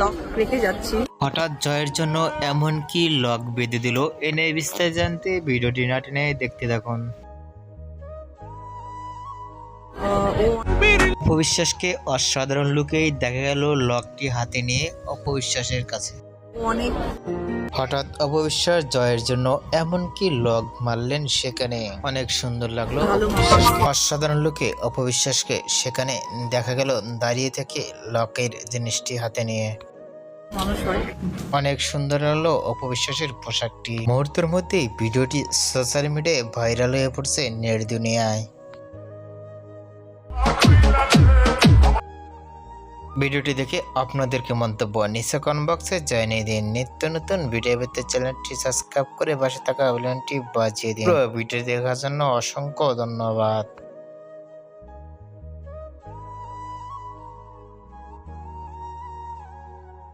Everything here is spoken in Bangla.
লক রেখে যাচ্ছি। হঠাৎ জয়ের জন্য এমন কি লক বেঁধে দিল এনে বিস্তারিত জানতে ভিডিওটি না টেনে দেখতে থাকুন। ও অপবিশ্বাসকে অসাধারণ লুকেই দেখা গেল লকটি হাতে নিয়ে অপবিশ্বাসের কাছে। অনেক। হঠাৎ অপবিশ্বাস জয়ের জন্য এমন কি লক মারলেন সেখানে? অনেক সুন্দর লাগল। অসাধারণ লুকে অপবিশ্বাসকে সেখানে দেখা গেল দাঁড়িয়ে থেকে লকের জিনিসটি হাতে নিয়ে। অনেক সুন্দর লাগল অপবিশ্বাসের পোশাকটি। মুহূর্তের মধ্যেই ভিডিওটি সোশ্যাল মিডিয়ায় ভাইরাল হয়ে পড়ছে নেট দুনিয়ায় ভিডিওটি দেখে আপনাদেরকে মন্তব্য? নিচে কমেন্ট বক্সে জানিয়ে দিন। নিত্য নতুন ভিডিও পেতে চ্যানেলটি সাবস্ক্রাইব করে পাশে থাকা বেলনটি বাজিয়ে দিন। ভিডিও দেখার জন্য অসংখ্য ধন্যবাদ।